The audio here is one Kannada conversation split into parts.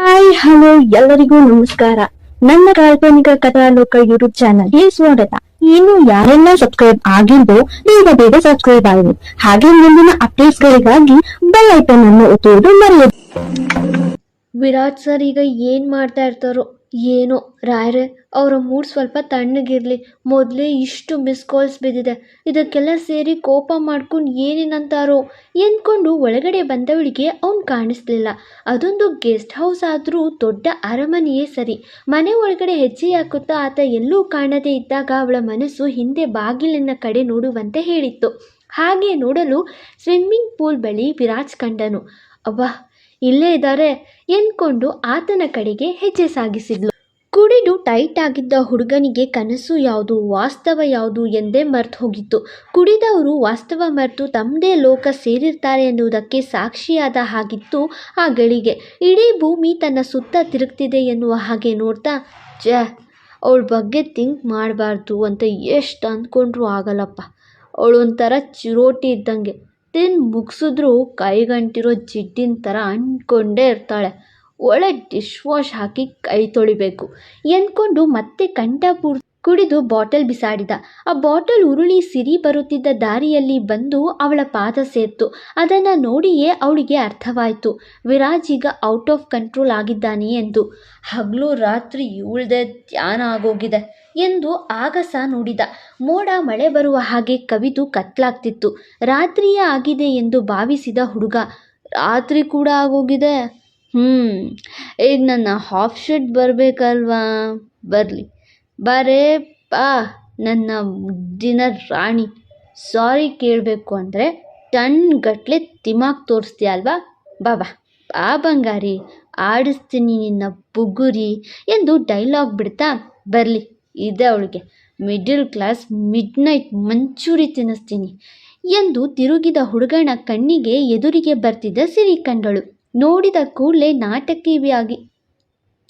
ಹಾಯ್, ಹಲೋ, ಎಲ್ಲರಿಗೂ ನಮಸ್ಕಾರ. ನನ್ನ ಕಾಲ್ಪನಿಕ ಕಥಾಲೋಕ ಯೂಟ್ಯೂಬ್ ಚಾನಲ್ಗೆ ಸ್ವಾಗತ. ಇನ್ನು ಯಾರೆಲ್ಲ ಸಬ್ಸ್ಕ್ರೈಬ್ ಆಗಿದ್ದೋ ಬೇಗ ಬೇಗ ಸಬ್ಸ್ಕ್ರೈಬ್ ಆಗಿ ಹಾಗೆ ಮುಂದಿನ ಅಪ್ಡೇಟ್ಸ್ ಗಳಿಗಾಗಿ ಬೆಲ್ ಐಕನ್ ಅನ್ನು ಒತ್ತುವುದು ಮರೆಯದು. ವಿರಾಟ್ ಸರ್ ಈಗ ಏನ್ ಮಾಡ್ತಾ ಇರ್ತಾರೋ ಏನೋ, ರಾಯರೇ, ಅವರ ಮೂಡ್ ಸ್ವಲ್ಪ ತಣ್ಣಗಿರಲಿ. ಮೊದಲೇ ಇಷ್ಟು ಮಿಸ್ ಕಾಲ್ಸ್ ಬಿದ್ದಿದೆ. ಇದಕ್ಕೆಲ್ಲ ಸೇರಿ ಕೋಪ ಮಾಡ್ಕೊಂಡು ಏನೇನಂತಾರೋ ಎಂದ್ಕೊಂಡು ಒಳಗಡೆ ಬಂದವಳಿಗೆ ಅವ್ನು ಕಾಣಿಸ್ಲಿಲ್ಲ. ಅದೊಂದು ಗೆಸ್ಟ್ ಹೌಸ್ ಆದರೂ ದೊಡ್ಡ ಅರಮನೆಯೇ ಸರಿ. ಮನೆ ಒಳಗಡೆ ಹೆಜ್ಜೆ ಹಾಕುತ್ತಾ ಆತ ಎಲ್ಲೂ ಕಾಣದೇ ಇದ್ದಾಗ ಅವಳ ಮನಸ್ಸು ಹಿಂದೆ ಬಾಗಿಲಿನ ಕಡೆ ನೋಡುವಂತೆ ಹೇಳಿತ್ತು. ಹಾಗೆ ನೋಡಲು ಸ್ವಿಮ್ಮಿಂಗ್ ಪೂಲ್ ಬಳಿ ವಿರಾಜ್ ಕಂಡನು. ಅವ್ವ ಇಲ್ಲೇ ಇದ್ದಾರೆ ಎಂದ್ಕೊಂಡು ಆತನ ಕಡೆಗೆ ಹೆಜ್ಜೆ ಸಾಗಿಸಿದ್ಲು. ಕುಡಿದು ಟೈಟ್ ಆಗಿದ್ದ ಹುಡುಗನಿಗೆ ಕನಸು ಯಾವುದು, ವಾಸ್ತವ ಯಾವುದು ಎಂದೇ ಮರೆತು ಹೋಗಿತ್ತು. ಕುಡಿದವರು ವಾಸ್ತವ ಮರೆತು ತಮ್ಮದೇ ಲೋಕ ಸೇರಿರ್ತಾರೆ ಎನ್ನುವುದಕ್ಕೆ ಸಾಕ್ಷಿಯಾದ ಹಾಗಿತ್ತು ಆ ಗಳಿಗೆ. ಇಡೀ ಭೂಮಿ ತನ್ನ ಸುತ್ತ ತಿರುಗ್ತಿದೆ ಎನ್ನುವ ಹಾಗೆ ನೋಡ್ತಾ ಜ ಅವಳ ಬಗ್ಗೆ ಥಿಂಕ್ ಮಾಡಬಾರ್ದು ಅಂತ ಎಷ್ಟು ಅಂದ್ಕೊಂಡ್ರೂ ಆಗಲ್ಲಪ್ಪ. ಅವಳೊಂಥರ ಚಿರೋಟಿ ಇದ್ದಂಗೆ. ತಿಂದು ಮುಗಿಸಿದ್ರು ಕೈಗಂಟಿರೋ ಜಿಡ್ಡಿನ ಥರ ಅಂದ್ಕೊಂಡೇ ಇರ್ತಾಳೆ. ಒಳ್ಳೆ ಡಿಶ್ ವಾಶ್ ಹಾಕಿ ಕೈ ತೊಳಿಬೇಕು. ಎಂದ್ಕೊಂಡು ಮತ್ತೆ ಕಂಠ ಪೂರ್ ಕುಡಿದು ಬಾಟಲ್ ಬಿಸಾಡಿದ. ಆ ಬಾಟಲ್ ಉರುಳಿ ಸಿರಿ ಬರುತ್ತಿದ್ದ ದಾರಿಯಲ್ಲಿ ಬಂದು ಅವಳ ಪಾದ ಸೇರ್ತು ಅದನ್ನು ನೋಡಿಯೇ ಅವಳಿಗೆ ಅರ್ಥವಾಯಿತು. ವಿರಾಜ್ ಈಗ ಔಟ್ ಆಫ್ ಕಂಟ್ರೋಲ್ ಆಗಿದ್ದಾನೆ ಎಂದು. ಹಗಲು ರಾತ್ರಿ ಇವಳ್ದೆ ಧ್ಯಾನ ಆಗೋಗಿದೆ ಎಂದು ಆಗಸ ನೋಡಿದ. ಮೋಡ ಮಳೆ ಬರುವ ಹಾಗೆ ಕವಿದು ಕತ್ಲಾಗ್ತಿತ್ತು. ರಾತ್ರಿಯೇ ಆಗಿದೆ ಎಂದು ಭಾವಿಸಿದ ಹುಡುಗ. ರಾತ್ರಿ ಕೂಡ ಆಗೋಗಿದೆ? ಹ್ಞೂ ಈಗ ನನ್ನ ಹಾಫ್ ಶರ್ಟ್ ಬರಬೇಕಲ್ವಾ? ಬರಲಿ. ಬಾರೇ ಬಾ ನನ್ನ ಮುದ್ದಿನ ರಾಣಿ. ಸಾರಿ ಕೇಳಬೇಕು ಅಂದರೆ ಟನ್ ಗಟ್ಟಲೆ ತಿಮಾಕ್ ತೋರಿಸ್ತೀಯ ಅಲ್ವಾ? ಬಾ ಬಾ. ಬಾ ಬಂಗಾರಿ, ಆಡಿಸ್ತೀನಿ ನಿನ್ನ ಬುಗುರಿ ಎಂದು ಡೈಲಾಗ್ ಬಿಡ್ತಾ ಬರಲಿ. ಇದೆ ಅವಳಿಗೆ. Middle class midnight manchurian ತಿನ್ನಿಸ್ತೀನಿ ಎಂದು ತಿರುಗಿದ ಹುಡುಗನ ಕಣ್ಣಿಗೆ ಎದುರಿಗೆ ಬರ್ತಿದ್ದ ಸಿರಿ ಕಂಡಳು. ನೋಡಿದ ಕೂಡಲೇ ನಾಟಕೀಯವಾಗಿ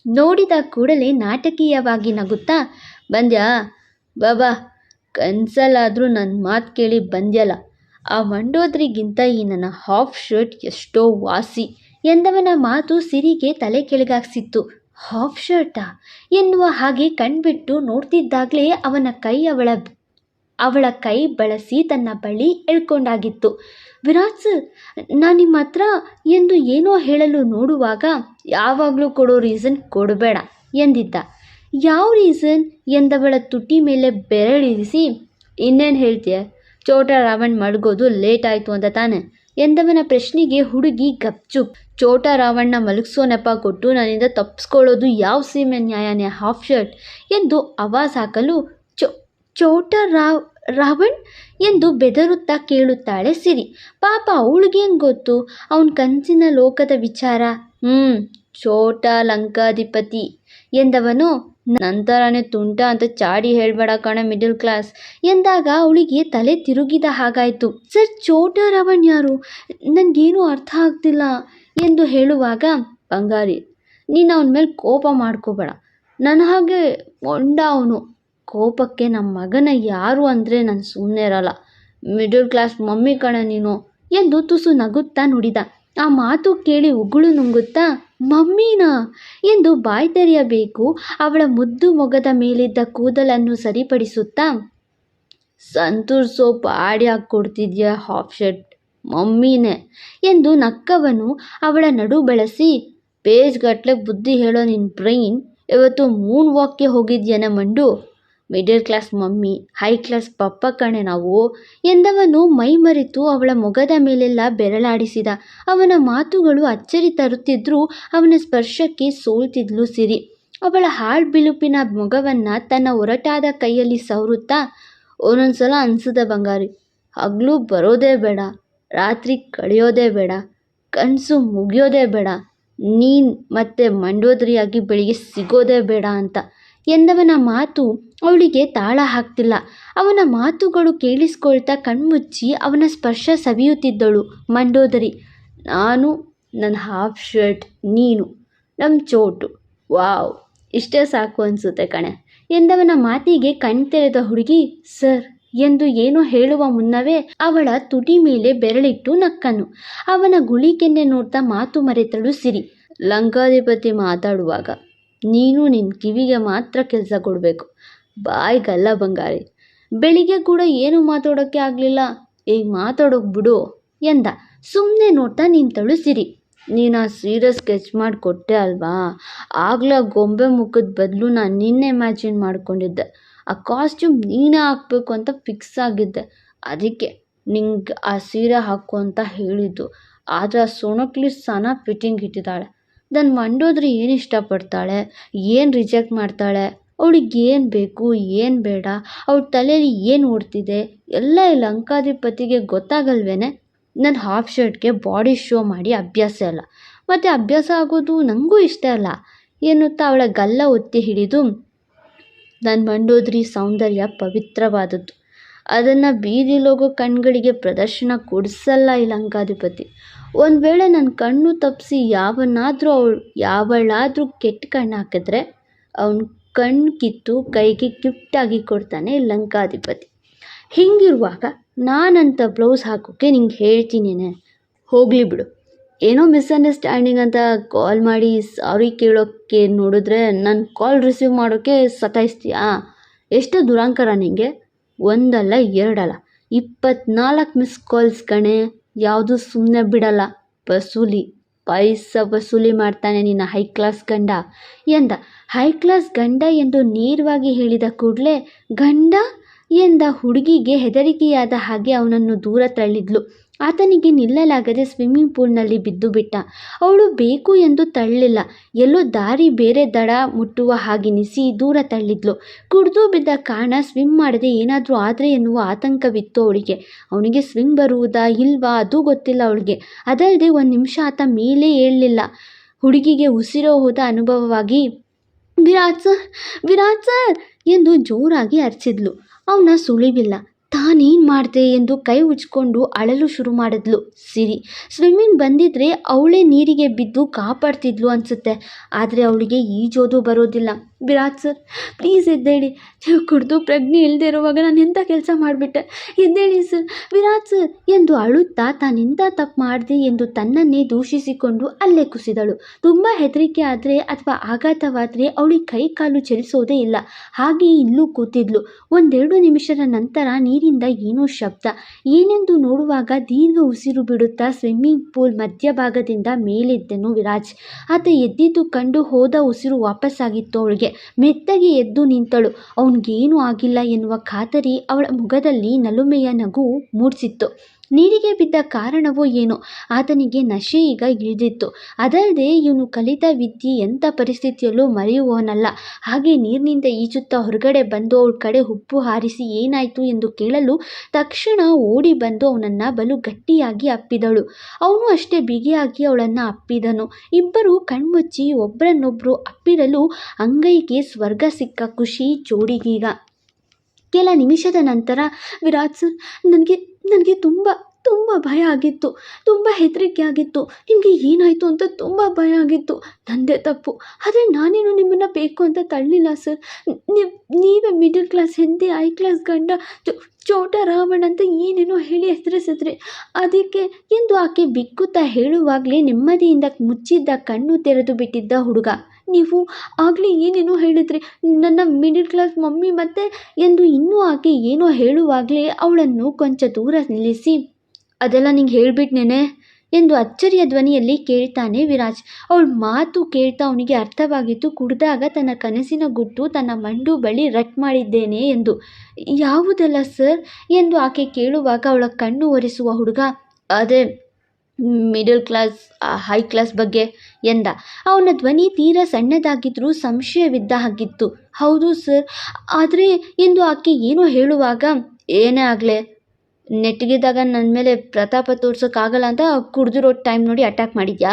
ನೋಡಿದ ಕೂಡಲೇ ನಾಟಕೀಯವಾಗಿ ನಗುತ್ತಾ, ಬಂದ್ಯಾ? ಬಾಬಾ, ಕನ್ಸಲ್ಲಾದರೂ ನನ್ನ ಮಾತು ಕೇಳಿ ಬಂದ್ಯಲ್ಲ, ಆ ಮಂಡೋದ್ರಿಗಿಂತ ಈ ನನ್ನ ಹಾಫ್ ಶರ್ಟ್ ಎಷ್ಟೋ ವಾಸಿ ಎಂದವನ ಮಾತು ಸಿರಿಗೆ ತಲೆ ಕೆಳಗಾಗ್ಸಿತ್ತು. ಹಾಫ್ ಶರ್ಟಾ? ಎನ್ನುವ ಹಾಗೆ ಕಣ್ಬಿಟ್ಟು ನೋಡ್ತಿದ್ದಾಗಲೇ ಅವನ ಕೈ ಅವಳ ಅವಳ ಕೈ ಬಳಸಿ ತನ್ನ ಬಳಿ ಎಳ್ಕೊಂಡಾಗಿತ್ತು. ವಿರಾಟ್ ಸರ್, ನಾನು ನಿಮ್ಮ ಹತ್ರ ಎಂದು ಏನೋ ಹೇಳಲು ನೋಡುವಾಗ ಯಾವಾಗಲೂ ಕೊಡೋ ರೀಸನ್ ಕೊಡಬೇಡ ಎಂದಿದ್ದ. ಯಾವ ರೀಸನ್? ಎಂದವಳ ತುಟಿ ಮೇಲೆ ಬೆರಳಿರಿಸಿ ಇನ್ನೇನು ಹೇಳ್ತೀಯ? ಚೋಟ ರಾವಣ್ ಮಡಗೋದು ಲೇಟ್ ಆಯಿತು ಅಂತ ತಾನೆ ಎಂದವನ ಪ್ರಶ್ನೆಗೆ ಹುಡುಗಿ ಗಪ್ಚುಪ್. ಚೋಟ ರಾವಣ್ಣ ಮಲಗಿಸೋ ನೆಪ ಕೊಟ್ಟು ನನ್ನಿಂದ ತಪ್ಪಿಸ್ಕೊಳ್ಳೋದು ಯಾವ ಸೀಮೆ ನ್ಯಾಯನೇ? Half shirt? ಎಂದು ಆವಾಜ್ ಹಾಕಲು ಚೋ ಚೋಟ ರಾವ್, ರಾವಣ್ ಎಂದು ಬೆದರುತ್ತಾ ಕೇಳುತ್ತಾಳೆ ಸಿರಿ. ಪಾಪ ಅವಳಿಗೇನು ಗೊತ್ತು? ಅವನ ಕನಸಿನ ಲೋಕದ ವಿಚಾರ. ಹ್ಞೂ ಚೋಟ ಲಂಕಾಧಿಪತಿ ಎಂದವನು ನಂತರನೇ ತುಂಟ ಅಂತ ಚಾಡಿ ಹೇಳಬೇಡ ಕಣ ಮಿಡಲ್ ಕ್ಲಾಸ್ ಎಂದಾಗ ಅವಳಿಗೆ ತಲೆ ತಿರುಗಿದ ಹಾಗಾಯಿತು. ಸರ್, ಚೋಟ ರಾವಣ್ ಯಾರು? ನನಗೇನು ಅರ್ಥ ಆಗ್ತಿಲ್ಲ ಎಂದು ಹೇಳುವಾಗ, ಬಂಗಾರಿ, ನೀನು ಅವನ ಮೇಲೆ ಕೋಪ ಮಾಡ್ಕೋಬೇಡ. ನನ್ನ ಹಾಗೆ ಹೊಂಡ ಅವನು. ಕೋಪಕ್ಕೆ ನಮ್ಮ ಮಗನ ಯಾರು ಅಂದರೆ ನಾನು ಸುಮ್ಮನೆ ಇರಲ್ಲ. ಮಿಡಲ್ ಕ್ಲಾಸ್ ಮಮ್ಮಿ ಕಣ ನೀನು ಎಂದು ತುಸು ನಗುತ್ತಾ ನುಡಿದ. ಆ ಮಾತು ಕೇಳಿ ಉಗುಳು ನುಂಗುತ್ತಾ, ಮಮ್ಮಿನ ಎಂದು ಬಾಯಿ ತೆರೆಯಬೇಕು, ಅವಳ ಮುದ್ದು ಮೊಗದ ಮೇಲಿದ್ದ ಕೂದಲನ್ನು ಸರಿಪಡಿಸುತ್ತಾ, ಸಂತೂರ್ ಸೋಪ್ ಆಡಿ ಹಾಕ್ಕೊಡ್ತಿದ್ಯಾ ಹಾಫ್ ಶರ್ಟ್? ಮಮ್ಮಿನೇ ಎಂದು ನಕ್ಕವನು ಅವಳ ನಡು ಬಳಸಿ ಪೇಜ್ ಗಟ್ಟಲೆ ಬುದ್ಧಿ ಹೇಳೋ ನಿನ್ನ ಬ್ರೈನ್, ಇವತ್ತು ಮೂನ್ ವಾಕ್ಗೆ ಹೋಗಿದ್ಯಾನ ಮಂಡು. Middle class mummy high class papa ಕಣೆ ನಾವು ಎಂದವನು ಮೈ ಮರೆತು ಅವಳ ಮೊಗದ ಮೇಲೆಲ್ಲ ಬೆರಳಾಡಿಸಿದ. ಅವನ ಮಾತುಗಳು ಅಚ್ಚರಿ ತರುತ್ತಿದ್ರೂ ಅವನ ಸ್ಪರ್ಶಕ್ಕೆ ಸೋಲ್ತಿದ್ಲು ಸಿರಿ. ಅವಳ ಹಾಳ್ ಬಿಳುಪಿನ ಮೊಗವನ್ನು ತನ್ನ ಒರಟಾದ ಕೈಯಲ್ಲಿ ಸವರುತ್ತಾ, ಒಂದೊಂದ್ಸಲ ಅನಿಸಿದ ಬಂಗಾರಿ, ಹಗಲು ಬರೋದೇ ಬೇಡ, ರಾತ್ರಿ ಕಳೆಯೋದೇ ಬೇಡ, ಕನಸು ಮುಗಿಯೋದೇ ಬೇಡ, ನೀನು ಮತ್ತೆ ಮಂಡೋದರಿಯಾಗಿ ಬೆಳಿಗ್ಗೆ ಸಿಗೋದೇ ಬೇಡ ಅಂತ. ಎಂದವನ ಮಾತು ಅವಳಿಗೆ ತಾಳ ಹಾಕ್ತಿಲ್ಲ. ಅವನ ಮಾತುಗಳು ಕೇಳಿಸ್ಕೊಳ್ತಾ ಕಣ್ಮುಚ್ಚಿ ಅವನ ಸ್ಪರ್ಶ ಸವಿಯುತ್ತಿದ್ದಳು. ಮಂಡೋದರಿ, ನಾನು ನನ್ನ ಹಾಫ್ ಶರ್ಟ್, ನೀನು ನಮ್ಮ ಚೋಟು. ವಾವ್, ಇಷ್ಟೇ ಸಾಕು ಅನಿಸುತ್ತೆ ಕಣೆ. ಎಂದವನ ಮಾತಿಗೆ ಕಣ್ತೆರೆದ ಹುಡುಗಿ, ಸರ್, ಎಂದು ಏನೋ ಹೇಳುವ ಮುನ್ನವೇ ಅವಳ ತುಟಿ ಮೇಲೆ ಬೆರಳಿಟ್ಟು ನಕ್ಕನು. ಅವನ ಗುಳಿಕೆನ್ನೆ ನೋಡ್ತಾ ಮಾತು ಮರೆತಳು ಸಿರಿ. ಲಂಕಾಧಿಪತಿ ಮಾತಾಡುವಾಗ ನೀನು ನಿನ್ನ ಕಿವಿಗೆ ಮಾತ್ರ ಕೆಲಸ ಕೊಡಬೇಕು. ಬಾಯ್ಗಲ್ಲ ಬಂಗಾರಿ. ಬೆಳಿಗ್ಗೆ ಕೂಡ ಏನು ಮಾತಾಡೋಕ್ಕೆ ಆಗಲಿಲ್ಲ. ಈಗ ಮಾತಾಡೋಕೆ ಬಿಡು ಎಂದ. ಸುಮ್ಮನೆ ನೋಡ್ತಾ ನಿಂತಳು ಸಿರಿ ನೀನು ಆ ಸೀರೆ ಸ್ಕೆಚ್ ಮಾಡಿಕೊಟ್ಟೆ ಅಲ್ವಾ? ಆಗಲೇ ಗೊಂಬೆ ಮುಖದ ಬದಲು ನಾನು ನಿನ್ನೆ ಇಮ್ಯಾಜಿನ್ ಮಾಡ್ಕೊಂಡಿದ್ದೆ. ಆ ಕಾಸ್ಟ್ಯೂಮ್ ನೀನೇ ಹಾಕ್ಬೇಕು ಅಂತ ಫಿಕ್ಸ್ ಆಗಿದ್ದೆ. ಅದಕ್ಕೆ ನಿಂಗೆ ಆ ಸೀರೆ ಹಾಕು ಅಂತ ಹೇಳಿದ್ದು. ಆದರೆ ಆ ಸೊಣಕ್ಲಿ ಸನ ಫಿಟ್ಟಿಂಗ್ ಇಟ್ಟಿದ್ದಾಳೆ. ನನ್ನ ಮಂಡೋದ್ರೆ ಏನು ಇಷ್ಟಪಡ್ತಾಳೆ, ಏನು ರಿಜೆಕ್ಟ್ ಮಾಡ್ತಾಳೆ, ಅವಳಿಗೆ ಏನು ಬೇಕು, ಏನು ಬೇಡ, ಅವ್ಳ ತಲೆಯಲ್ಲಿ ಏನು ಓಡ್ತಿದೆ, ಎಲ್ಲ ಈ ಲಂಕಾಧಿಪತಿಗೆ ಗೊತ್ತಾಗಲ್ವೇನೆ? ನನ್ನ ಹಾಫ್ ಶರ್ಟ್ಗೆ ಬಾಡಿ ಶೋ ಮಾಡಿ ಅಭ್ಯಾಸ ಇಲ್ಲ. ಮತ್ತು ಅಭ್ಯಾಸ ಆಗೋದು ನನಗೂ ಇಷ್ಟ ಅಲ್ಲ. ಏನುತ್ತಾ ಅವಳ ಗಲ್ಲ ಒತ್ತಿ ಹಿಡಿದು ನನ್ನ ಮಂಡೋದ್ರಿ ಸೌಂದರ್ಯ ಪವಿತ್ರವಾದದ್ದು. ಅದನ್ನು ಬೀದಿಲೋಗೋ ಕಣ್ಗಳಿಗೆ ಪ್ರದರ್ಶನ ಕೊಡಿಸಲ್ಲ ಈ ಲಂಕಾಧಿಪತಿ. ಒಂದು ವೇಳೆ ನನ್ನ ಕಣ್ಣು ತಪ್ಪಿಸಿ ಯಾವನಾದರೂ ಅವಳು, ಯಾವಳಾದರೂ ಕೆಟ್ಟ ಕಣ್ಣು ಹಾಕಿದ್ರೆ ಅವ್ನ ಕಣ್ಣು ಕಿತ್ತು ಕೈಗೆ ಗಿಫ್ಟಾಗಿ ಕೊಡ್ತಾನೆ ಲಂಕಾಧಿಪತಿ. ಹಿಂಗಿರುವಾಗ ನಾನಂತ ಬ್ಲೌಸ್ ಹಾಕೋಕ್ಕೆ ನಿಂಗೆ ಹೇಳ್ತೀನೇನೆ. ಹೋಗಲಿ ಬಿಡು. ಏನೋ ಮಿಸ್ಅಂಡರ್ಸ್ಟ್ಯಾಂಡಿಂಗ್ ಅಂತ ಕಾಲ್ ಮಾಡಿ ಸಾರಿ ಕೇಳೋಕ್ಕೆ ನೋಡಿದ್ರೆ ನನ್ನ ಕಾಲ್ ರಿಸೀವ್ ಮಾಡೋಕ್ಕೆ ಸತಾಯಿಸ್ತೀಯಾ? ಎಷ್ಟು ದುರಾಂಕರ ನಿನಗೆ ಒಂದಲ್ಲ ಎರಡಲ್ಲ. ಇಪ್ಪತ್ನಾಲ್ಕು ಮಿಸ್ ಕಾಲ್ಸ್ ಕಣೆ. ಯಾವುದು ಸುಮ್ಮನೆ ಬಿಡಲ್ಲ. ವಸೂಲಿ ಪೈಸ ವಸೂಲಿ ಮಾಡ್ತಾನೆ ನಿನ್ನ ಹೈ ಕ್ಲಾಸ್ ಗಂಡ. ಎಂದ ಹೈ ಕ್ಲಾಸ್ ಗಂಡ ಎಂದು ನೇರವಾಗಿ ಹೇಳಿದ ಕೂಡಲೇ ಗಂಡ ಎಂದ ಹುಡುಗಿಗೆ ಹೆದರಿಕೆಯಾದ ಹಾಗೆ ಅವನನ್ನು ದೂರ ತಳ್ಳಿದ್ಲು. ಆತನಿಗೆ ನಿಲ್ಲಲಾಗದೆ ಸ್ವಿಮ್ಮಿಂಗ್ ಪೂಲ್ನಲ್ಲಿ ಬಿದ್ದು ಬಿಟ್ಟ. ಅವಳು ಬೇಕು ಎಂದು ತಳ್ಳಿಲ್ಲ. ಎಲ್ಲೋ ದಾರಿ ಬೇರೆ ದಡ ಮುಟ್ಟುವ ಹಾಗೆನಿಸಿ ದೂರ ತಳ್ಳಿದ್ಲು. ಕುಡಿದು ಬಿದ್ದ ಕಾರಣ ಸ್ವಿಮ್ ಮಾಡದೆ ಏನಾದರೂ ಆದರೆ ಎನ್ನುವ ಆತಂಕವಿತ್ತು ಅವಳಿಗೆ. ಅವನಿಗೆ ಸ್ವಿಮ್ ಬರುವುದಾ ಇಲ್ವಾ ಅದು ಗೊತ್ತಿಲ್ಲ ಅವಳಿಗೆ. ಅದಲ್ಲದೆ ಒಂದು ನಿಮಿಷ ಆತ ಮೇಲೆ ಏಳಲಿಲ್ಲ ಹುಡುಗಿಗೆ ಉಸಿರೋ ಹೋದ ಅನುಭವವಾಗಿ, ವಿರಾಟ್ ಸರ್ ವಿರಾಟ್ ಸರ್! ಎಂದು ಜೋರಾಗಿ ಅರಚಿದ್ಲು. ಅವನ ಸುಳಿವಿಲ್ಲ. ತಾನೇನು ಮಾಡಿದೆ ಎಂದು ಕೈ ಉಜ್ಕೊಂಡು ಅಳಲು ಶುರು ಮಾಡಿದ್ಲು ಸಿರಿ. ಸ್ವಿಮ್ಮಿಂಗ್ ಬಂದಿದ್ರೆ ಅವಳೇ ನೀರಿಗೆ ಬಿದ್ದು ಕಾಪಾಡ್ತಿದ್ಲು ಅನಿಸುತ್ತೆ. ಆದರೆ ಅವಳಿಗೆ ಈಜೋದು ಬರೋದಿಲ್ಲ. ವಿರಾಟ್ ಸರ್ ಪ್ಲೀಸ್ ಎದ್ದೇಳಿ. ನೀವು ಕುಡಿದು ಪ್ರಜ್ಞೆ ಇಲ್ಲದೆ ಇರುವಾಗ ನಾನು ಎಂಥ ಕೆಲಸ ಮಾಡಿಬಿಟ್ಟೆ? ಎದ್ದೇಳಿ ಸರ್, ವಿರಾಟ್ ಸರ್, ಎಂದು ಅಳುತ್ತಾ ತಾನೆಂಥ ತಪ್ಪು ಮಾಡಿದೆ ಎಂದು ತನ್ನನ್ನೇ ದೂಷಿಸಿಕೊಂಡು ಅಲ್ಲೇ ಕುಸಿದಳು. ತುಂಬ ಹೆದರಿಕೆ ಆದರೆ ಅಥವಾ ಆಘಾತವಾದರೆ ಅವಳಿಗೆ ಕೈ ಕಾಲು ಚಲಿಸೋದೇ ಇಲ್ಲ. ಹಾಗೆ ಇಲ್ಲೂ ಕೂತಿದ್ಲು. ಒಂದೆರಡು ನಿಮಿಷದ ನಂತರ ನೀರಿಂದ ಏನೋ ಶಬ್ದ. ಏನೆಂದು ನೋಡುವಾಗ ದೀರ್ಘ ಉಸಿರು ಬಿಡುತ್ತಾ ಸ್ವಿಮ್ಮಿಂಗ್ ಪೂಲ್ ಮಧ್ಯಭಾಗದಿಂದ ಮೇಲೆದ್ದನು ವಿರಾಜ್ ಆತ ಎದ್ದಿದ್ದು ಕಂಡು ಹೋದ ಉಸಿರು ವಾಪಸ್ಸಾಗಿತ್ತು ಅವಳಿಗೆ. ಮೆತ್ತಗೆ ಎದ್ದು ನಿಂತಳು. ಅವನಿಗೇನೂ ಆಗಿಲ್ಲ ಎನ್ನುವ ಖಾತರಿ ಅವಳ ಮುಖದಲ್ಲಿ ನಲುಮೆಯ ನಗು ಮೂಡಿಸಿತ್ತು ನೀರಿಗೆ ಬಿದ್ದ ಕಾರಣವೋ ಏನೋ, ಆತನಿಗೆ ನಶೆ ಈಗ ಇಳಿದಿತ್ತು. ಅದಲ್ಲದೆ ಇವನು ಕಲಿತ ವಿದ್ಯೆ ಎಂಥ ಪರಿಸ್ಥಿತಿಯಲ್ಲೂ ಮರೆಯುವವನಲ್ಲ. ಹಾಗೆ ನೀರಿನಿಂದ ಈಜುತ್ತಾ ಹೊರಗಡೆ ಬಂದು ಅವಳ ಕಡೆ ಉಪ್ಪು ಹಾರಿಸಿ ಏನಾಯಿತು ಎಂದು ಕೇಳಲು ತಕ್ಷಣ ಓಡಿ ಬಂದು ಅವನನ್ನು ಬಲು ಗಟ್ಟಿಯಾಗಿ ಅಪ್ಪಿದಳು. ಅವನು ಅಷ್ಟೇ ಬಿಗಿಯಾಗಿ ಅವಳನ್ನು ಅಪ್ಪಿದನು. ಇಬ್ಬರು ಕಣ್ಮುಚ್ಚಿ ಒಬ್ಬರನ್ನೊಬ್ಬರು ಅಪ್ಪಿರಲು ಅಂಗೈಗೆ ಸ್ವರ್ಗ ಸಿಕ್ಕ ಖುಷಿ ಜೋಡಿಗೀಗ. ಕೆಲ ನಿಮಿಷದ ನಂತರ ವಿರಾಟ್ ಸರ್ ನನಗೆ ನನಗೆ ತುಂಬ ತುಂಬ ಭಯ ಆಗಿತ್ತು, ತುಂಬ ಹೆದರಿಕೆ ಆಗಿತ್ತು. ನಿಮಗೆ ಏನಾಯಿತು ಅಂತ ತುಂಬ ಭಯ ಆಗಿತ್ತು. ನನ್ನದೇ ತಪ್ಪು. ಆದರೆ ನಾನೇನು ನಿಮ್ಮನ್ನು ಬೇಕು ಅಂತ ತಳ್ಳಿಲ್ಲ ಸರ್ ನೀವು ಮಿಡಲ್ ಕ್ಲಾಸ್ ಹೆಂದಿ ಐ ಕ್ಲಾಸ್ ಗಂಡ ಚೋಟ ರಾವಣ ಅಂತ ಏನೇನೋ ಹೇಳಿ ಹೆಸರಿಸಿದ್ರಿ ಅದಕ್ಕೆ ಎಂದು ಆಕೆ ಬಿಕ್ಕುತ್ತಾ ಹೇಳುವಾಗಲೇ ನೆಮ್ಮದಿಯಿಂದ ಮುಚ್ಚಿದ್ದ ಕಣ್ಣು ತೆರೆದು ಬಿಟ್ಟಿದ್ದ ಹುಡುಗ. ನೀವು ಆಗಲೇ ಏನೇನೋ ಹೇಳಿದ್ರಿ. ನನ್ನ ಮಿಡಿಲ್ ಕ್ಲಾಸ್ ಮಮ್ಮಿ ಮತ್ತೆ ಎಂದು ಇನ್ನೂ ಆಕೆ ಏನೋ ಹೇಳುವಾಗಲೇ ಅವಳನ್ನು ಕೊಂಚ ದೂರ ನಿಲ್ಲಿಸಿ ಅದೆಲ್ಲ ನಿಂಗೆ ಹೇಳ್ಬಿಟ್ನೇನೆ? ಎಂದು ಅಚ್ಚರಿಯ ಧ್ವನಿಯಲ್ಲಿ ಕೇಳ್ತಾನೆ ವಿರಾಜ್. ಅವಳ ಮಾತು ಕೇಳ್ತಾ ಅವನಿಗೆ ಅರ್ಥವಾಗಿತ್ತು ಕುಡಿದಾಗ ತನ್ನ ಕನಸಿನ ಗುಟ್ಟು ತನ್ನ ಮಂಡು ಬಳಿ ರಟ್ ಮಾಡಿದ್ದೇನೆ ಎಂದು. ಯಾವುದಲ್ಲ ಸರ್? ಎಂದು ಆಕೆ ಕೇಳುವಾಗ ಅವಳ ಕಣ್ಣು ಒರೆಸುವ ಹುಡುಗ. ಅದೇ, ಮಿಡಲ್ ಕ್ಲಾಸ್, ಹೈ ಕ್ಲಾಸ್ ಬಗ್ಗೆ ಎಂದ. ಅವನ ಧ್ವನಿ ತೀರಾ ಸಣ್ಣದಾಗಿದ್ದರೂ ಸಂಶಯವಿದ್ದ ಹಾಗಿತ್ತು. ಹೌದು ಸರ್. ಆದರೆ, ಎಂದು ಆಕೆ ಏನೋ ಹೇಳುವಾಗ, ಏನೇ ಆಗಲೇ? ನೆಟ್ಟಗಿದ್ದಾಗ ನನ್ನ ಮೇಲೆ ಪ್ರತಾಪ ತೋರ್ಸೋಕ್ಕಾಗಲ್ಲ ಅಂತ ಕುಡ್ದಿರೋ ಟೈಮ್ ನೋಡಿ ಅಟ್ಯಾಕ್ ಮಾಡಿದ್ಯಾ?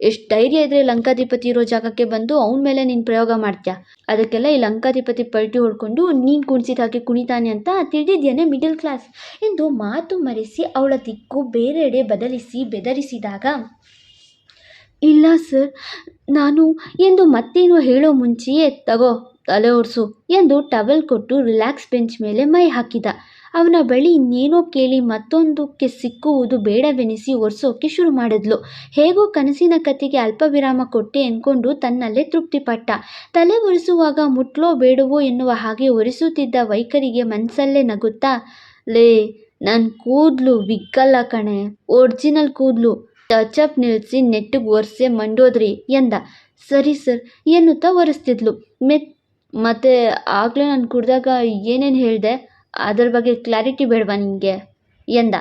ಎಷ್ಟು ಧೈರ್ಯ ಇದ್ದರೆ ಲಂಕಾಧಿಪತಿ ಇರೋ ಜಾಗಕ್ಕೆ ಬಂದು ಅವನ ಮೇಲೆ ನೀನು ಪ್ರಯೋಗ ಮಾಡ್ತೀಯಾ? ಅದಕ್ಕೆಲ್ಲ ಈ ಲಂಕಾಧಿಪತಿ ಪಲ್ಟಿ ಹೊಡ್ಕೊಂಡು ನೀನು ಕುಣಿಸಿದ ಹಾಗೆ ಕುಣಿತಾನೆ ಅಂತ ತಿಳಿದಿದ್ಯಾನೆ ಮಿಡಲ್ ಕ್ಲಾಸ್ ಎಂದು ಮಾತು ಮರೆಸಿ ಅವಳ ದಿಕ್ಕು ಬೇರೆಡೆ ಬದಲಿಸಿ ಬೆದರಿಸಿದಾಗ, ಇಲ್ಲ ಸರ್ ನಾನು ಎಂದು ಮತ್ತೇನು ಹೇಳೋ ಮುಂಚೆಯೇ ತಗೋ, ತಲೆ ಒರೆಸು ಎಂದು ಟವೆಲ್ ಕೊಟ್ಟು ರಿಲ್ಯಾಕ್ಸ್ ಬೆಂಚ್ ಮೇಲೆ ಮೈ ಹಾಕಿದ. ಅವನ ಬಳಿ ಇನ್ನೇನೋ ಕೇಳಿ ಮತ್ತೊಂದಕ್ಕೆ ಸಿಕ್ಕುವುದು ಬೇಡವೆನಿಸಿ ಒರೆಸೋಕೆ ಶುರು ಮಾಡಿದ್ಲು. ಹೇಗೋ ಕನಸಿನ ಕತೆಗೆ ಅಲ್ಪ ವಿರಾಮ ಕೊಟ್ಟೆ ಎಂದ್ಕೊಂಡು ತನ್ನಲ್ಲೇ ತೃಪ್ತಿಪಟ್ಟ. ತಲೆ ಒರೆಸುವಾಗ ಮುಟ್ಲೋ ಬೇಡವೋ ಎನ್ನುವ ಹಾಗೆ ಒರೆಸುತ್ತಿದ್ದ ವೈಖರಿಗೆ ಮನಸ್ಸಲ್ಲೇ ನಗುತ್ತಾ, ಲೇ ನನ್ನ ಕೂದಲು ವಿಕ್ಕಲ್ಲ ಕಣೆ, ಒರಿಜಿನಲ್ ಕೂದಲು. ಟಚಪ್ ನಿಲ್ಲಿಸಿ ನೆಟ್ಟಿಗೆ ಒರೆಸೆ ಮಂಡೋದ್ರಿ ಎಂದ. ಸರಿ ಸರ್ ಎನ್ನುತ್ತಾ ಒರೆಸ್ತಿದ್ಲು. ಮೆತ್, ಮತ್ತೆ ಆಗಲೇ ನಾನು ಕುಡ್ದಾಗ ಏನೇನು ಹೇಳಿದೆ? ಅದರ ಬಗ್ಗೆ ಕ್ಲಾರಿಟಿ ಬೇಡವಾ ನಿಮಗೆ ಎಂದ.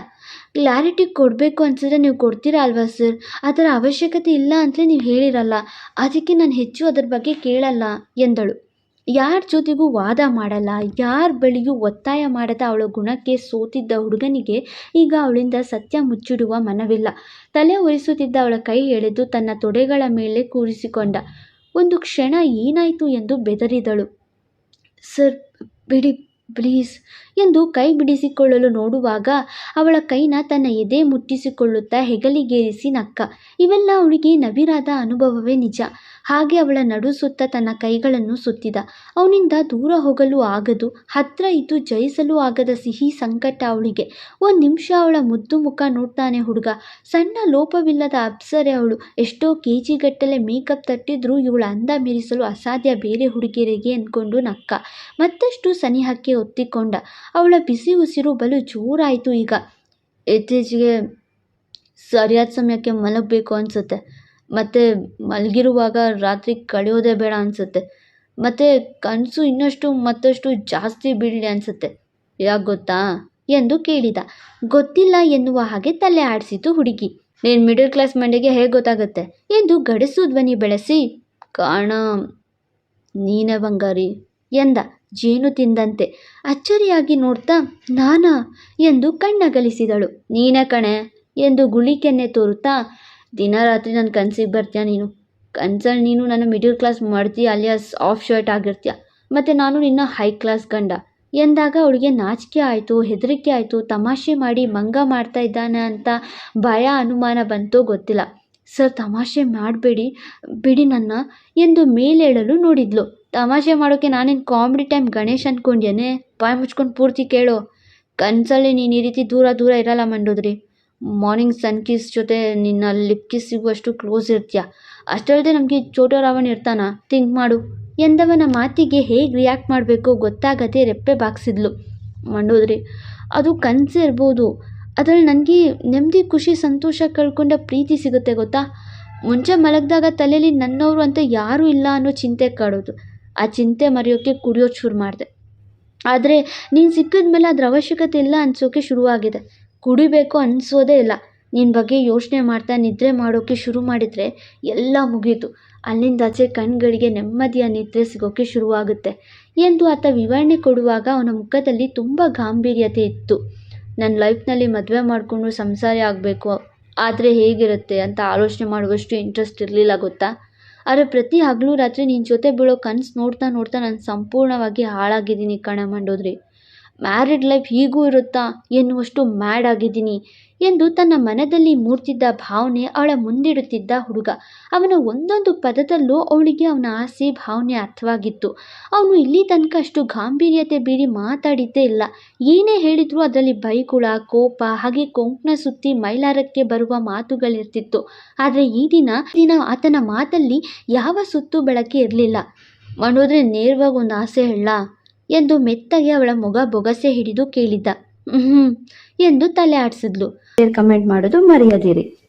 ಕ್ಲಾರಿಟಿ ಕೊಡಬೇಕು ಅನ್ಸಿದ್ರೆ ನೀವು ಕೊಡ್ತೀರಾ ಅಲ್ವಾ ಸರ್ ಅದರ ಅವಶ್ಯಕತೆ ಇಲ್ಲ ಅಂತಲೇ ನೀವು ಹೇಳಿರಲ್ಲ. ಅದಕ್ಕೆ ನಾನು ಹೆಚ್ಚು ಅದರ ಬಗ್ಗೆ ಕೇಳಲ್ಲ, ಎಂದಳು. ಯಾರ ಜೊತೆಗೂ ವಾದ ಮಾಡಲ್ಲ, ಯಾರ ಬಳಿಯೂ ಒತ್ತಾಯ ಮಾಡದ ಅವಳ ಗುಣಕ್ಕೆ ಸೋತಿದ್ದ ಹುಡುಗನಿಗೆ ಈಗ ಅವಳಿಂದ ಸತ್ಯ ಮುಚ್ಚಿಡುವ ಮನವಿಲ್ಲ. ತಲೆ ಒರೆಸುತ್ತಿದ್ದ ಅವಳ ಕೈ ಎಳೆದು ತನ್ನ ತೊಡೆಗಳ ಮೇಲೆ ಕೂರಿಸಿಕೊಂಡ. ಒಂದು ಕ್ಷಣ ಏನಾಯಿತು ಎಂದು ಬೆದರಿದಳು. ಸರ್ ಬಿಡಿ ಪ್ಲೀಸ್ ಎಂದು ಕೈ ಬಿಡಿಸಿಕೊಳ್ಳಲು ನೋಡುವಾಗ ಅವಳ ಕೈನ ತನ್ನ ಎದೆ ಮುಟ್ಟಿಸಿಕೊಳ್ಳುತ್ತಾ ಹೆಗಲಿಗೇರಿಸಿ ನಕ್ಕ. ಇವೆಲ್ಲ ಅವಳಿಗೆ ನವಿರಾದ ಅನುಭವವೇ ನಿಜ. ಹಾಗೆ ಅವಳ ನಡು ಸುತ್ತ ತನ್ನ ಕೈಗಳನ್ನು ಸುತ್ತಿದ. ಅವನಿಂದ ದೂರ ಹೋಗಲು ಆಗದು, ಹತ್ರ ಇದ್ದು ಜಯಿಸಲು ಆಗದ ಸಿಹಿ ಸಂಕಟ ಅವಳಿಗೆ. ಒಂದು ನಿಮಿಷ ಅವಳ ಮುದ್ದು ಮುಖ ನೋಡ್ತಾನೆ ಹುಡುಗ. ಸಣ್ಣ ಲೋಪವಿಲ್ಲದ ಅಪ್ಸರೆ ಅವಳು. ಎಷ್ಟೋ ಕೆ ಜಿಗಟ್ಟಲೆ ಮೇಕಪ್ ತಟ್ಟಿದ್ರೂ ಇವಳ ಅಂದ ಮೀರಿಸಲು ಅಸಾಧ್ಯ ಬೇರೆ ಹುಡುಗಿಯರಿಗೆ ಅಂದ್ಕೊಂಡು ನಕ್ಕ. ಮತ್ತಷ್ಟು ಸನಿಹಕ್ಕೆ ಒತ್ತಿಕೊಂಡ. ಅವಳ ಬಿಸಿ ಉಸಿರು ಬಲು ಜೋರಾಯಿತು ಈಗ. ಇತ್ತೀಚೆಗೆ ಸರಿಯಾದ ಸಮಯಕ್ಕೆ ಮಲಗಬೇಕು ಅನಿಸುತ್ತೆ. ಮತ್ತು ಮಲಗಿರುವಾಗ ರಾತ್ರಿ ಕಳೆಯೋದೇ ಬೇಡ ಅನಿಸುತ್ತೆ. ಮತ್ತು ಕನಸು ಇನ್ನಷ್ಟು ಮತ್ತಷ್ಟು ಜಾಸ್ತಿ ಬೀಳಲಿ ಅನಿಸುತ್ತೆ. ಯಾಕೆ ಗೊತ್ತಾ? ಎಂದು ಕೇಳಿದ. ಗೊತ್ತಿಲ್ಲ ಎನ್ನುವ ಹಾಗೆ ತಲೆ ಆಡಿಸಿತು ಹುಡುಗಿ. ನೀನು ಮಿಡಲ್ ಕ್ಲಾಸ್ ಮಂಡಿಗೆ ಹೇಗೆ ಗೊತ್ತಾಗುತ್ತೆ? ಎಂದು ಗಡಸು ಧ್ವನಿ ಬೆಳೆಸಿ. ಕಾಣ, ನೀನೇ ಬಂಗಾರಿ. ಎಂದ ಜೇನು ತಿಂದಂತೆ. ಅಚ್ಚರಿಯಾಗಿ ನೋಡ್ತಾ, ನಾನಾ? ಎಂದು ಕಣ್ಣಗಲಿಸಿದಳು. ನೀನ ಕಣೆ ಎಂದು ಗುಳಿಕೆನ್ನೆ ತೋರುತ್ತಾ, ದಿನ ರಾತ್ರಿ ನನ್ನ ಕನಸಿಗೆ ಬರ್ತೀಯ ನೀನು? ಕನ್ಸಲ್ಲಿ ನೀನು ನನ್ನ ಮಿಡಲ್ ಕ್ಲಾಸ್ ಮಾಡ್ತೀಯ ಅಲಿಯಾಸ್ ಆಫ್ ಶರ್ಟ್ ಆಗಿರ್ತೀಯ? ಮತ್ತು ನಾನು ನಿನ್ನ ಹೈ ಕ್ಲಾಸ್ ಗಂಡ? ಎಂದಾಗ ಅವಳಿಗೆ ನಾಚಿಕೆ ಆಯಿತು, ಹೆದರಿಕೆ ಆಯಿತು, ತಮಾಷೆ ಮಾಡಿ ಮಂಗ ಮಾಡ್ತಾ ಇದ್ದಾನೆ ಅಂತ ಭಯ, ಅನುಮಾನ ಬಂತೋ ಗೊತ್ತಿಲ್ಲ. ಸರ್, ತಮಾಷೆ ಮಾಡಬೇಡಿ, ಬಿಡಿ ನನ್ನ ಎಂದು ಮೇಲೇಳಲು ನೋಡಿದ್ಲು. ತಮಾಷೆ ಮಾಡೋಕ್ಕೆ ನಾನೇನು ಕಾಮಿಡಿ ಟೈಮ್ ಗಣೇಶ್ ಅಂದ್ಕೊಂಡೇನೆ ಬಾಯಿ ಮುಚ್ಕೊಂಡು ಪೂರ್ತಿ ಕೇಳು. ಕನಸಲ್ಲಿ ನೀನು ಈ ರೀತಿ ದೂರ ದೂರ ಇರಲ್ಲ ಮಂಡೋದ್ರಿ. ಮಾರ್ನಿಂಗ್ ಸನ್ ಕಿಸ್ ಜೊತೆ ನಿನ್ನ ಲಿಪ್ ಕಿಸ್ ಸಿಗುವಷ್ಟು ಕ್ಲೋಸ್ ಇರ್ತೀಯ? ಅಷ್ಟಲ್ಲದೆ ನಮಗೆ ಚೋಟೋ ರಾವಣ ಇರ್ತಾನ? ಥಿಂಕ್ ಮಾಡು. ಎಂದವನ ಮಾತಿಗೆ ಹೇಗೆ ರಿಯಾಕ್ಟ್ ಮಾಡಬೇಕು ಗೊತ್ತಾಗದೆ ರೆಪ್ಪೆ ಬಾಕ್ಸಿದ್ಲು ಮಂಡೋದ್ರಿ, ಅದು ಕನಸೇ ಇರ್ಬೋದು. ಅದರಲ್ಲಿ ನನಗೆ ನೆಮ್ಮದಿ, ಖುಷಿ, ಸಂತೋಷ ಕಳ್ಕೊಂಡ ಪ್ರೀತಿ ಸಿಗುತ್ತೆ ಗೊತ್ತಾ? ಮುಂಚೆ ಮಲಗಿದಾಗ ತಲೆಯಲ್ಲಿ ನನ್ನವರು ಅಂತ ಯಾರೂ ಇಲ್ಲ ಅನ್ನೋ ಚಿಂತೆ ಕಾಡೋದು. ಆ ಚಿಂತೆ ಮರೆಯೋಕ್ಕೆ ಕುಡಿಯೋದು ಶುರು ಮಾಡಿದೆ. ಆದರೆ ನೀನು ಸಿಕ್ಕಿದ ಮೇಲೆ ಅದ್ರ ಅವಶ್ಯಕತೆ ಇಲ್ಲ ಅನಿಸೋಕೆ ಶುರುವಾಗಿದೆ. ಕುಡಿಬೇಕು ಅನಿಸೋದೇ ಇಲ್ಲ. ನಿನ್ನ ಬಗ್ಗೆ ಯೋಚನೆ ಮಾಡ್ತಾ ನಿದ್ರೆ ಮಾಡೋಕ್ಕೆ ಶುರು ಮಾಡಿದರೆ ಎಲ್ಲ ಮುಗೀತು. ಅಲ್ಲಿಂದಾಚೆ ಕಣ್ಗಳಿಗೆ ನೆಮ್ಮದಿಯ ನಿದ್ರೆ ಸಿಗೋಕ್ಕೆ ಶುರುವಾಗುತ್ತೆ. ಎಂದು ಆತ ವಿವರಣೆ ಕೊಡುವಾಗ ಅವನ ಮುಖದಲ್ಲಿ ತುಂಬ ಗಾಂಭೀರ್ಯತೆ ಇತ್ತು. ನನ್ನ ಲೈಫ್ನಲ್ಲಿ ಮದುವೆ ಮಾಡಿಕೊಂಡು ಸಂಸಾರಿ ಆಗಬೇಕು, ಆದರೆ ಹೇಗಿರುತ್ತೆ ಅಂತ ಆಲೋಚನೆ ಮಾಡುವಷ್ಟು ಇಂಟ್ರೆಸ್ಟ್ ಇರಲಿಲ್ಲ, ಗೊತ್ತಾ? ಆದರೆ ಪ್ರತಿ ಹಗಲು ರಾತ್ರಿ ನಿನ್ನ ಜೊತೆ ಬೀಳೋ ಕನಸು ನೋಡ್ತಾ ನೋಡ್ತಾ ನಾನು ಸಂಪೂರ್ಣವಾಗಿ ಹಾಳಾಗಿದ್ದೀನಿ ಕಣ ಮಂಡೋದ್ರಿ. ಮ್ಯಾರಿಡ್ ಲೈಫ್ ಹೀಗೂ ಇರುತ್ತಾ ಎನ್ನುವಷ್ಟು ಮ್ಯಾಡ್ ಆಗಿದ್ದೀನಿ. ಎಂದು ತನ್ನ ಮನದಲ್ಲಿ ಮೂಡ್ತಿದ್ದ ಭಾವನೆ ಅವಳ ಮುಂದಿಡುತ್ತಿದ್ದ ಹುಡುಗ. ಅವನ ಒಂದೊಂದು ಪದದಲ್ಲೂ ಅವಳಿಗೆ ಅವನ ಆಸೆ, ಭಾವನೆ ಅರ್ಥವಾಗಿತ್ತು. ಅವನು ಇಲ್ಲಿ ತನಕ ಅಷ್ಟು ಗಾಂಭೀರ್ಯತೆ ಬೀರಿ ಮಾತಾಡಿದ್ದೇ ಇಲ್ಲ. ಏನೇ ಹೇಳಿದರೂ ಅದರಲ್ಲಿ ಬೈಗುಳ ಕೋಪ, ಹಾಗೆ ಕೊಂಕ್ನ ಸುತ್ತಿ ಮೈಲಾರಕ್ಕೆ ಬರುವ ಮಾತುಗಳಿರ್ತಿತ್ತು. ಆದರೆ ಈ ದಿನ ದಿನ ಆತನ ಮಾತಲ್ಲಿ ಯಾವ ಸುತ್ತು ಬೆಳಕೆ ಇರಲಿಲ್ಲ. ಮಾಡೋದ್ರೆ ನೇರವಾಗಿ ಒಂದು ಆಸೆ ಹೇಳ ಎಂದು ಮೆತ್ತಗೆ ಅವಳ ಮೊಗ ಬೊಗಸೆ ಹಿಡಿದು ಕೇಳಿದ್ದ. ಎಂದು ತಲೆ ಆಡಿಸಿದ್ಲು. ಕಮೆಂಟ್ ಮಾಡೋದು ಮರೆಯದಿರಿ.